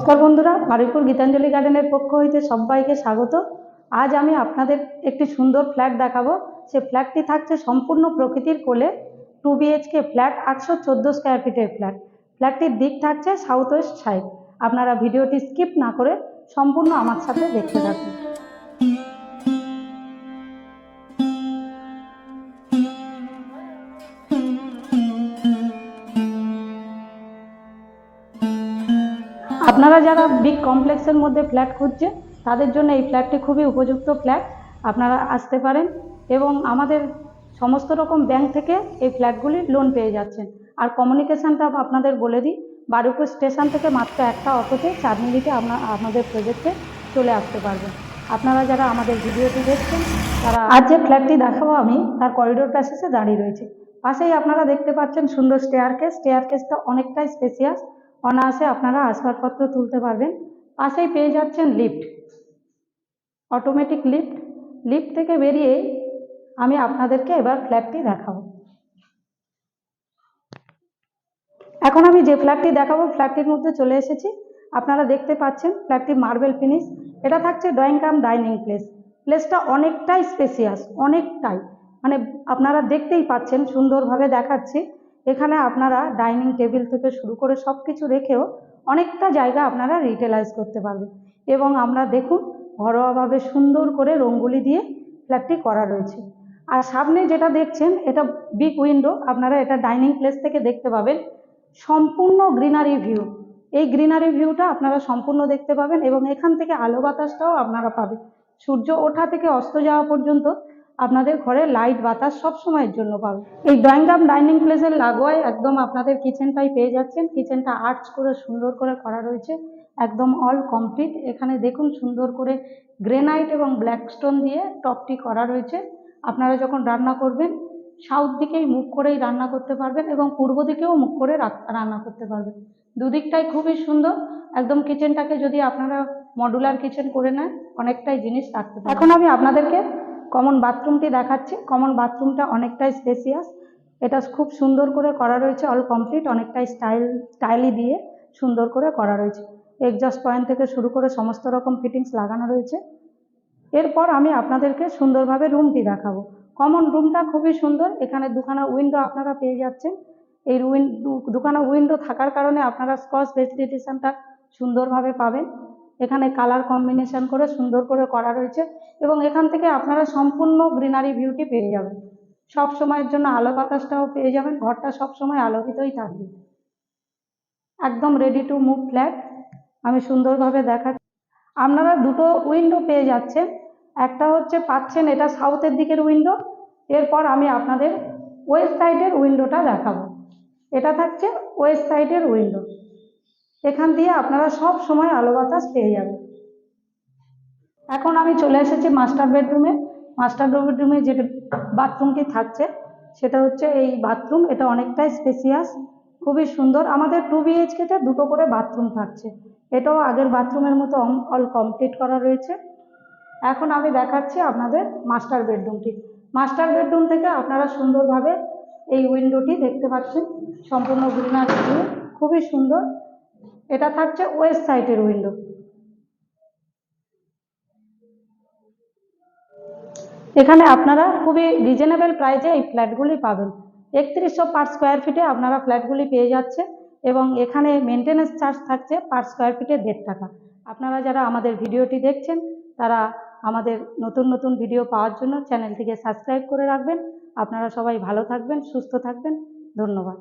নমস্কার বন্ধুরা, বারুইপুর গীতাঞ্জলি গার্ডেনের পক্ষ হইতে সবাইকে স্বাগত। আজ আমি আপনাদের একটি সুন্দর ফ্ল্যাট দেখাবো। সে ফ্ল্যাটটি থাকছে সম্পূর্ণ প্রকৃতির কোলে টু বিএইচকে ফ্ল্যাট, আটশো চোদ্দ স্কোয়ার ফিটের ফ্ল্যাট। ফ্ল্যাটটির দিক থাকছে সাউথ ওয়েস্ট সাইড আপনারা ভিডিওটি স্কিপ না করে সম্পূর্ণ আমার সাথে দেখতে থাকুন। আপনারা যারা বিগ কমপ্লেক্সের মধ্যে ফ্ল্যাট খুঁজছেন তাদের জন্য এই ফ্ল্যাটটি খুবই উপযুক্ত ফ্ল্যাট আপনারা আসতে পারেন এবং আমাদের সমস্ত রকম ব্যাংক থেকে এই ফ্ল্যাটগুলির লোন পেয়ে যাচ্ছেন। আর কমিউনিকেশানটা আপনাদের বলে দিই, বারুইপুর স্টেশন থেকে মাত্র একটা অটোতে চার মিনিটে আপনার আমাদের প্রজেক্টে চলে আসতে পারবেন আপনারা যারা আমাদের ভিডিওটি দেখছেন, তারা আজ যে ফ্ল্যাটটি দেখাবো আমি, তার করিডোর প্যাসেজে দাঁড়িয়ে রয়েছে। পাশেই আপনারা দেখতে পাচ্ছেন সুন্দর স্টেয়ার কেস স্টেয়ার কেসটা অনেকটাই স্পেসিয়াস অনায়াসে আপনারা আসবাবপত্র তুলতে পারবেন। পাশেই পেয়ে যাচ্ছেন লিফট। Automatic lift. লিফট থেকে বেরিয়ে আমি আপনাদেরকে এবার ফ্ল্যাটটি দেখাবো। এখন আমি যে ফ্ল্যাটটি দেখাবো ফ্ল্যাটটির মধ্যে চলে এসেছি। আপনারা দেখতে পাচ্ছেন ফ্ল্যাটটি মার্বেল ফিনিশ এটা থাকছে ড্রয়িং কাম ডাইনিং প্লেস প্লেসটা অনেকটাই স্পেসিয়াস অনেকটাই। মানে আপনারা দেখতেই পাচ্ছেন, সুন্দরভাবে দেখাচ্ছি। এখানে আপনারা ডাইনিং টেবিল থেকে শুরু করে সব কিছু রেখেও অনেকটা জায়গা আপনারা রিটেলাইজ করতে পারবেন। এবং আমরা দেখুন ঘরোয়াভাবে সুন্দর করে রঙ্গুলি দিয়ে ফ্ল্যাটটি করা রয়েছে। আর সামনে যেটা দেখছেন, এটা বিগ উইন্ডো আপনারা এটা ডাইনিং প্লেস থেকে দেখতে পাবেন। সম্পূর্ণ গ্রিনারি ভিউ এই গ্রিনারি ভিউটা আপনারা সম্পূর্ণ দেখতে পাবেন এবং এখান থেকে আলো বাতাসটাও আপনারা পাবেন। সূর্য ওঠা থেকে অস্ত যাওয়া পর্যন্ত আপনাদের ঘরে লাইট বাতাস সব সময়ের জন্য পাবে। এই ড্রয়িং কাম ডাইনিং প্লেসের লাগোয়ায় একদম আপনাদের কিচেনটাই পেয়ে যাচ্ছেন। কিচেনটা আর্চ করে সুন্দর করে করা রয়েছে। একদম অল কমপ্লিট এখানে দেখুন সুন্দর করে গ্রেনাইট এবং ব্ল্যাক স্টোন দিয়ে টপটি করা রয়েছে। আপনারা যখন রান্না করবেন সাউথ দিকেই মুখ করেই রান্না করতে পারবেন এবং পূর্ব দিকেও মুখ করে রান্না করতে পারবেন। দুদিকটাই খুবই সুন্দর। একদম কিচেনটাকে যদি আপনারা মডুলার কিচেন করে নেন, অনেকটাই জিনিস রাখতে এখন আমি আপনাদেরকে কমন বাথরুমটি দেখাচ্ছি। কমন বাথরুমটা অনেকটাই স্পেসিয়াস এটা খুব সুন্দর করে করা রয়েছে অল কমপ্লিট অনেকটাই স্টাইল স্টাইলি দিয়ে সুন্দর করে করা রয়েছে। এক্সজস্ট পয়েন্ট থেকে শুরু করে সমস্ত রকম ফিটিংস লাগানো রয়েছে। এরপর আমি আপনাদেরকে সুন্দরভাবে রুমটি দেখাবো। কমন রুমটা খুবই সুন্দর। এখানে দুখানা উইন্ডো আপনারা পেয়ে যাচ্ছেন। এই উইন দুখানা উইন্ডো থাকার কারণে আপনারা স্কচ ভেন্টিলেশনটা সুন্দরভাবে পাবেন। এখানে কালার কম্বিনেশন করে সুন্দর করে করা রয়েছে এবং এখান থেকে আপনারা সম্পূর্ণ গ্রিনারি ভিউটি পেয়ে যাবেন। সব সময়ের জন্য আলো বাতাসটাও পেয়ে যাবেন, ঘরটা সব সময় আলোকিতই থাকবে। একদম রেডি টু মুভ ফ্ল্যাট আমি সুন্দরভাবে দেখা আপনারা দুটো উইন্ডো পেয়ে যাচ্ছেন, একটা হচ্ছে পাচ্ছেন এটা সাউথের দিকের উইন্ডো এরপর আমি আপনাদের ওয়েস্ট সাইডের উইন্ডোটা দেখাবো। এটা থাকছে ওয়েস্ট সাইডের উইন্ডো এখান দিয়ে আপনারা সব সময় আলো বাতাস পেয়ে যাবেন। এখন আমি চলে এসেছি মাস্টার বেডরুমে মাস্টার বেডরুমে যে বাথরুমটি থাকছে, সেটা হচ্ছে এই বাথরুম এটা অনেকটাই স্পেসিয়াস খুবই সুন্দর। আমাদের টু বিএইচকেতে দুটো করে বাথরুম থাকছে। এটাও আগের বাথরুমের মতো অল কমপ্লিট করা রয়েছে। এখন আমি দেখাচ্ছি আপনাদের মাস্টার বেডরুমটি মাস্টার বেডরুম থেকে আপনারা সুন্দরভাবে এই উইন্ডোটি দেখতে পাচ্ছেন। সম্পূর্ণ গ্রিনারি খুবই সুন্দর। এটা থাকছে ওয়েস্ট সাইডের উইন্ডো। এখানে আপনারা খুবই রিজনেবল প্রাইসে এই ফ্ল্যাটগুলি পাবেন। একত্রিশশো পার স্কোয়ার ফিটে আপনারা ফ্ল্যাটগুলি পেয়ে যাচ্ছে এবং এখানে মেনটেন্যান্স চার্জ থাকছে পার স্কোয়ার ফিটে দেড় টাকা। আপনারা যারা আমাদের ভিডিওটি দেখছেন, তারা আমাদের নতুন নতুন ভিডিও পাওয়ার জন্য চ্যানেলটিকে সাবস্ক্রাইব করে রাখবেন। আপনারা সবাই ভালো থাকবেন, সুস্থ থাকবেন। ধন্যবাদ।